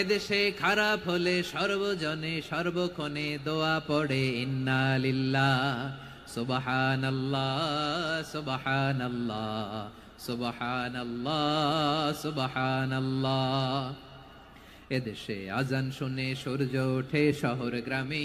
এদেশে খারাপ হলে সর্বজনে সর্বক্ষণে দোয়া পড়ে ইন্নালিল্লা সুবহানাল্লাহ সুবহানাল্লাহ সুবহানাল্লাহ সুবহানাল্লাহ। এদেশে আজান শুনে সূর্য ওঠে শহর গ্রামে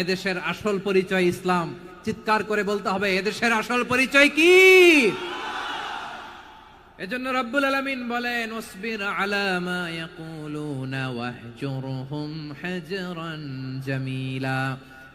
এদেশের আসল পরিচয় ইসলাম। চিৎকার করে বলতে হবে, এদেশের আসল পরিচয় কি? এজন্য রব্বুল আলামিন বলেন ওসবির আলা মা ইয়াকুলুনা ওয়াহজুরহুম হাজরান জামিলা।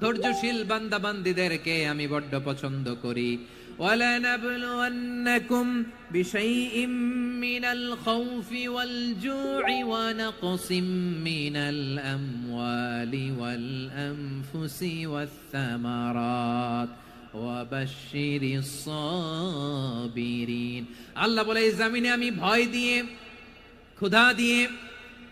ধৈর্যশীল বান্দা বান্দিদেরকে আমি বড্ড পছন্দ করি ولنبلونكم بشيء من الخوف والجوع ونقص من الأموال والأنفس والثمرات وبشر الصابرين আল্লাহ বলে এই জামিনে আমি ভয় দিয়ে ক্ষুধা দিয়ে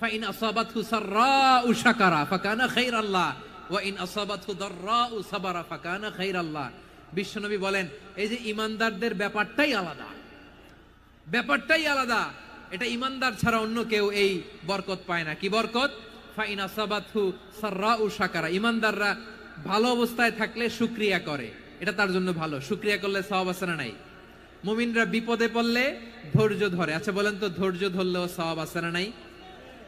ফাইন আসাবাতহু সাররাউ শাকারা ফাকানা খাইরাল্লাহ ওয়া ইন আসাবাতহু দাররাউ সাবারা ফাকানা খাইরাল্লাহ বিশ্বনবী বলেন, এই যে ইমানদারদের ব্যাপারটাই আলাদা ব্যাপারটাই আলাদা। এটা ইমানদার ছাড়া অন্য কেউ এই বরকত পায় না। কি বরকত? ফাইন আসাবাতহু সাররাউ শাকারা। ইমানদাররা ভালো অবস্থায় থাকলে শুকরিয়া করে, এটা তার জন্য ভালো। শুকরিয়া করলে সওয়াব আসেনা নাই? মুমিনরা বিপদে পড়লে ধৈর্য ধরে। আচ্ছা বলেন তো, ধৈর্য ধরলেও সওয়াব আসেনা নাই?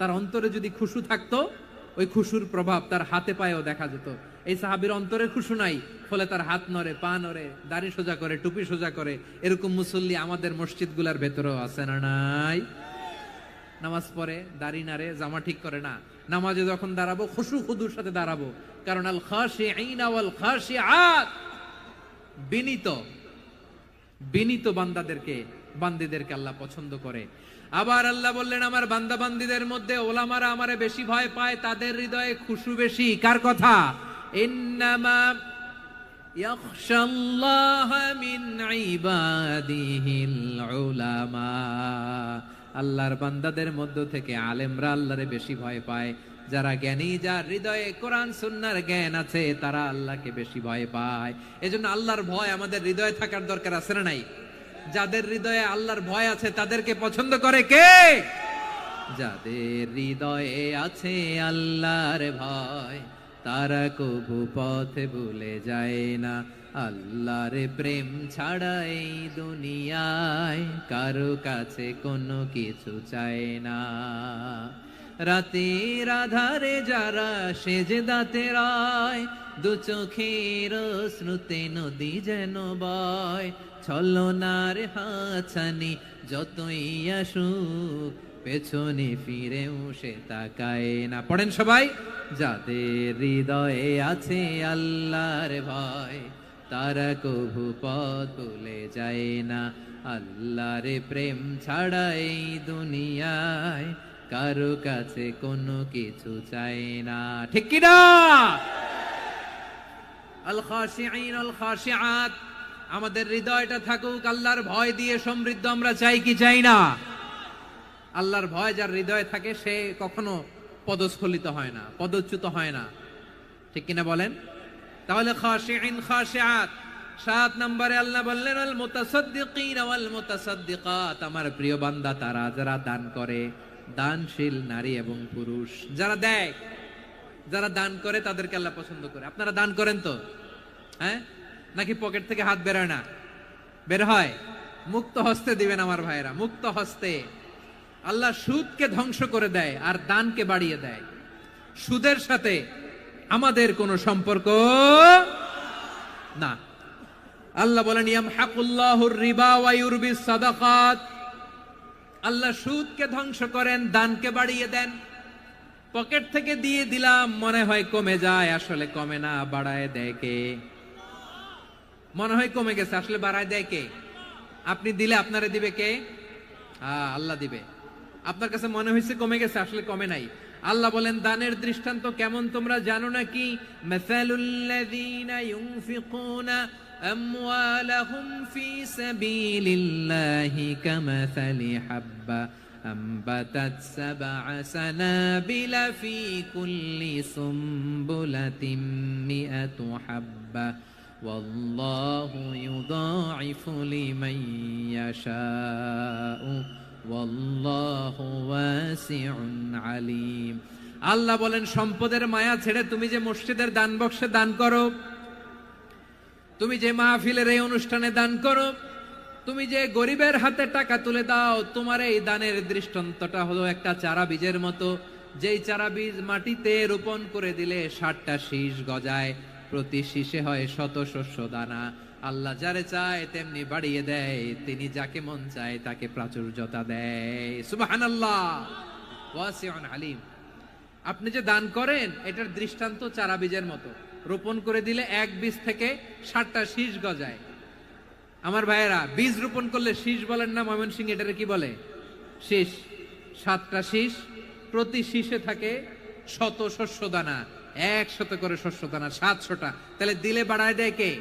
তার অন্তরে যদি খুশু থাকতো, ওই খুশুর প্রভাব তার হাতে পায়েও দেখা যেত। এই সাহাবির অন্তরে খুশু নাই, ফলে তার হাত নড়ে, পা নড়ে, দাড়ি সোজা করে, টুপি সোজা করে, এরকম মুসল্লি আমাদের মসজিদগুলার ভেতরেও আছে না নাই? নামাজ পড়ে, দাড়ি নাড়ে, জামা ঠিক করে না। নামাজে যখন দাঁড়াবো, খুশু খুদুর সাথে দাঁড়াবো। কারণ আল খাশিঈনা ওয়াল খাশিআত বিনীত। বিনীত বান্দাদেরকে, বান্দিদেরকে আল্লাহ পছন্দ করে। আবার আল্লাহ বললেন, আমার বান্দা বান্দিদের মধ্যে ওলামারা আমারে বেশি ভয় পায়, তাদের হৃদয়ে খুশু বেশি। কার কথা? আল্লাহর বান্দাদের মধ্য থেকে আলেমরা আল্লাহরে বেশি ভয় পায়। যারা জ্ঞানী, যার হৃদয়ে কোরআন, সুন্নার জ্ঞান আছে, তারা আল্লাহকে বেশি ভয় পায়। এজন্য আল্লাহর ভয় আমাদের হৃদয়ে থাকার দরকার আছে না নাই? যাদের হৃদয়ে আল্লাহর ভয় আছে, তাদেরকে পছন্দ করে কে? যাদের হৃদয়ে আছে আল্লাহর ভয়, তারা কবু পথে ভুলে যায় না। আল্লাহর প্রেম ছাড়া এই দুনিয়ায় কারও কাছে কোনো কিছু চায় না। রাতের আধারে যারা সেজে দাঁতে রায় দু চোখের শ্রুতে নদী যেন বয়। ছলনার হাছানি যতই আসুক, পেছনে ফিরেও সে তাকায় না। পড়েন সবাই, যাদের হৃদয়ে আছে আল্লাহর ভয়, তারা কভু পথ ভুলে যায় না। আল্লাহর প্রেম ছাড়াই দুনিয়ায় কারও কাছে কোনো কিছু চাই না। ঠিক কিনা? আল খাশিঈন আল খাশিআত আমাদের হৃদয়টা থাকুক, আল্লাহর ভয় দিয়ে সমৃদ্ধ আমরা চাই কি চাই না? আল্লাহর ভয় যার হৃদয়ে থাকে, সে কখনো পদস্খলিত হয় না, পদচ্যুত হয় না। ঠিক কিনা বলেন? তাহলে খাশিঈন, খাশিআত, সাত নম্বরে আল্লাহ বললেন আল মুতাসাদ্দিকিন ওয়াল মুতাসাদ্দিকাত আমার প্রিয় বান্দা, তারা যারা দান করে দানশীল নারী এবং পুরুষ। যারা দেয়, যারা দান করে, তাদেরকে আল্লাহ পছন্দ করে। আপনারা দান করেন তো? হ্যাঁ? নাকি পকেট থেকে হাত বেরোয় না? বের হয়? মুক্ত হস্তে দিবেন আমার ভাইরা মুক্ত হস্তে। আল্লাহ সুদকে ধ্বংস করে দেয় আর দানকে বাড়িয়ে দেয়। সুদের সাথে আমাদের কোনো সম্পর্ক না। আল্লাহ বলেন, ইয়ামহাকুল্লাহুর রিবা ওয়া ইউরবিস সাদাকাত। আল্লাহ সুদকে ধ্বংস করেন, দানকে বাড়িয়ে দেন। পকেট থেকে দিয়ে দিলাম, মনে হয় কমে যায়, আসলে কমে না, বাড়ায় দেয় কে? মনে হয় কমে গেছে, আসলে বাড়ায় দেয় কে? আপনি দিলে আপনারে দিবে কে? হ্যাঁ আল্লাহ দিবে। আপনার কাছে মনে হয়েছে কমে গেছে, আসলে কমে নাই। আল্লাহ বলেন, দানের দৃষ্টান্ত কেমন তোমরা জানো নাকি? মাসালুল্লাযীনা ইউনফিকুনা আমওয়ালাহুম ফি সাবিলিল্লাহি কামাসালি হাব্বা أنبتت سبع سنابل في كل سنبلة مئة حبة والله يضاعف لمن يشاء والله واسع عليم আল্লাহ বলেন সম্পদের মায়া ছেড়ে তুমি যে মসজিদের দান বক্সে দান করো তুমি যে মাহফিলের এই অনুষ্ঠানে দান করো, তুমি যে গরিবের হাতে টাকা তুলে দাও, তোমার এই দানের দৃষ্টান্তটা হলো একটা চারা বীজের মতো। যেই চারা বীজ মাটিতে রোপণ করে দিলে ষাটটা শীষ গজায়, প্রতি শীষে হয় শত শস্য দানা। আল্লাহ যারে চায় তেমনি বাড়িয়ে দেয়, তিনি যাকে মন চায় তাকে প্রাচুর্যতা দেয়। সুবাহান আল্লাহ আলিম। আপনি যে দান করেন, এটার দৃষ্টান্ত চারা বীজের মতো। রোপণ করে দিলে এক বীজ থেকে ষাটটা শীষ গজায়। আমার ভাইয়েরা, বীজ রোপণ করলে শীষ বলেন না, ময়মনসিং এটারে কি বলে? শীষ। সাতটা শীষ, প্রতি শীষে থাকে শত শস্য দানা একশত করে শস্য দানা সাতশোটা। তাহলে দিলে বাড়ায় দেয় কে?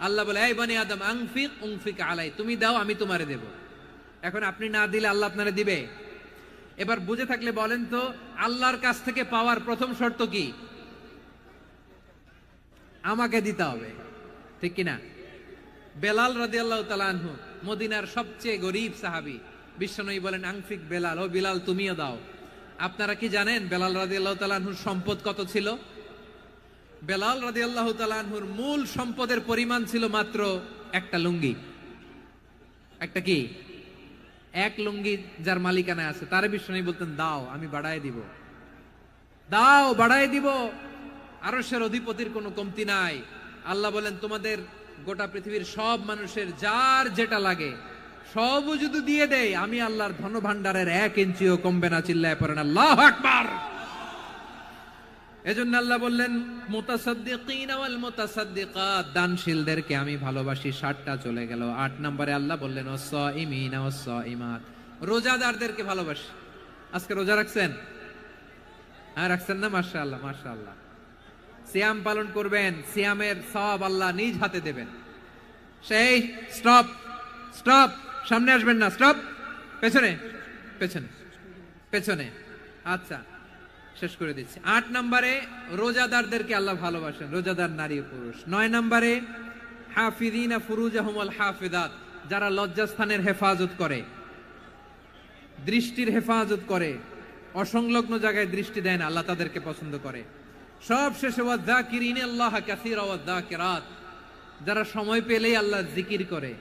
আল্লাহ বলে, এই বনি আদম, আংফিক, উংফিক আলাই, তুমি দাও, আমি তোমারে দেব। এখন আপনি না দিলে আল্লাহ আপনারে দিবে? এবার বুঝে থাকলে বলেন তো, আল্লাহর কাছ থেকে পাওয়ার প্রথম শর্ত কি? আমাকে দিতে হবে। ঠিক কিনা? বেলাল রাদি আল্লাহ তালানহু মদিনার সবচেয়ে গরিব সাহাবি বিশ্বনয়ী বলেন, আংফিক বেলাল, ও বিলাল, তুমিও দাও। আপনারা কি জানেন বেলাল রাদি আল্লাহ তালানহুর সম্পদ কত ছিল? বেলাল রাদি আল্লাহ তালানহুর মূল সম্পদের পরিমাণ ছিল মাত্র একটা লুঙ্গি। একটা কি? এক লুঙ্গি যার মালিকানায় আছে। তারে বিশ্বনয়ী বলতেন, দাও, আমি বাড়ায় দিব। দাও, বাড়ায় দিব। আরশের অধিপতির কোনো কমতি নাই। আল্লাহ বলেন, তোমাদের গোটা পৃথিবীর সব মানুষের যার যেটা লাগে সবও যদি দিয়ে দেয়, আমি আল্লাহর ধন ভান্ডারের এক ইঞ্চিও কমবে না, চিল্লায় পড়েন আল্লাহ আকবার। এজন্য আল্লাহ বললেন, মুতাসাদ্দিকিন দানশীলদেরকে আমি ভালোবাসি, ষাটটা চলে গেল। আট নম্বরে আল্লাহ বললেন ওয়াসাইমিনা ওয়াসাইমাত রোজাদারদেরকে ভালোবাসি। আজকে রোজা রাখছেন? হ্যাঁ রাখছেন না? মাশাআল্লাহ মাশাআল্লাহ। সিয়াম পালন করবেন, সিয়ামের সব আল্লাহ নিজ হাতে দেবেন। সেই স্টপ স্টপ সামনে আসবেন না স্টপ পেছনে পেছনে পেছনে। আচ্ছা শেষ করে দিচ্ছি। আট নম্বরে, রোজাদারদেরকে আল্লাহ ভালোবাসেন, রোজাদার নারী ও পুরুষ। নয় নম্বরে, হাফিদিনা ফুরুজাহুমল হাফিদাত, যারা লজ্জাস্থানের হেফাজত করে, দৃষ্টির হেফাজত করে, অসংলগ্ন জায়গায় দৃষ্টি দেয় না, আল্লাহ তাদেরকে পছন্দ করে। সব শেষে আল্লাহ যারা সময় পেলেই আল্লাহ জিকির করে।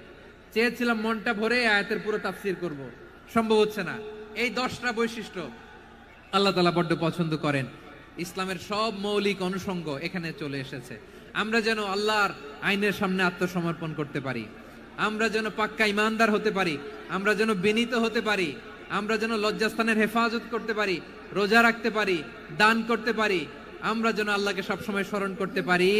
চেয়েছিলাম মনটা ভরে আয়াতের পুরো তাফসির করব। সম্ভব হচ্ছে না। এই দশটা বৈশিষ্ট্য আল্লাহ তালা বড্ড পছন্দ করেন। ইসলামের সব মৌলিক অনুষঙ্গ এখানে চলে এসেছে। আমরা যেন আল্লাহর আইনের সামনে আত্মসমর্পণ করতে পারি। আমরা যেন পাক্কা ইমানদার হতে পারি। আমরা যেন বিনীত হতে পারি। আমরা যেন লজ্জাস্থানের হেফাজত করতে পারি। রোজা রাখতে পারি। দান করতে পারি। আমরা যেন আল্লাহকে সবসময় স্মরণ করতে পারি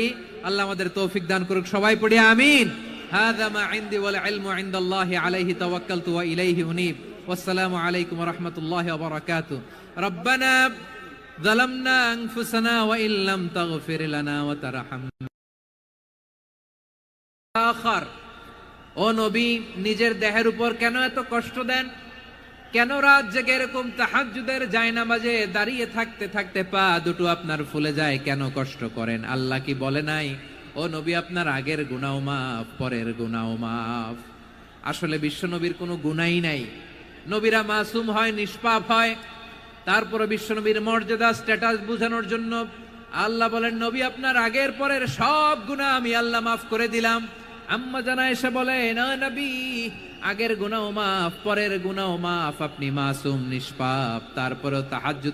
আল্লাহ আমাদের তৌফিক দান করুক সবাই পড়ি আমিন هذا ما عندي والعلم عند الله عليه توكلت وإليه أنيب والسلام عليكم ورحمة الله وبركاته ربنا ظلمنا أنفسنا وإن لم تغفر لنا وترحمنا আখার ও নবী নিজের দেহের উপর কেন এত কষ্ট দেন কেন রাত জেগে এরকম তাহাজ্জুদের জায়নামাজে দাঁড়িয়ে থাকতে থাকতে পা দুটো আপনার ফুলে যায়? কেন কষ্ট করেন? আল্লাহ কি বলে নাই? ও নবী, আপনার আগের গুনাও মাফ, পরের গুনাও মাফ। আসলে বিশ্ব নবীর কোনো গুনাই নাই। নবীরা মাসুম হয়, নিষ্পাপ হয়। তারপরে বিশ্বনবীর মর্যাদা স্ট্যাটাস বোঝানোর জন্য আল্লাহ বলেন, নবী, আপনার আগের পরের সব গুনাহ আমি আল্লাহ মাফ করে দিলাম। আম্মা জানা এসে বলে না নবী আগের গুনাও মাফ পরের গুনাও মাফ আপনি মাসুম নিষ্পাপ তারপরেও তাহাজ্জুদ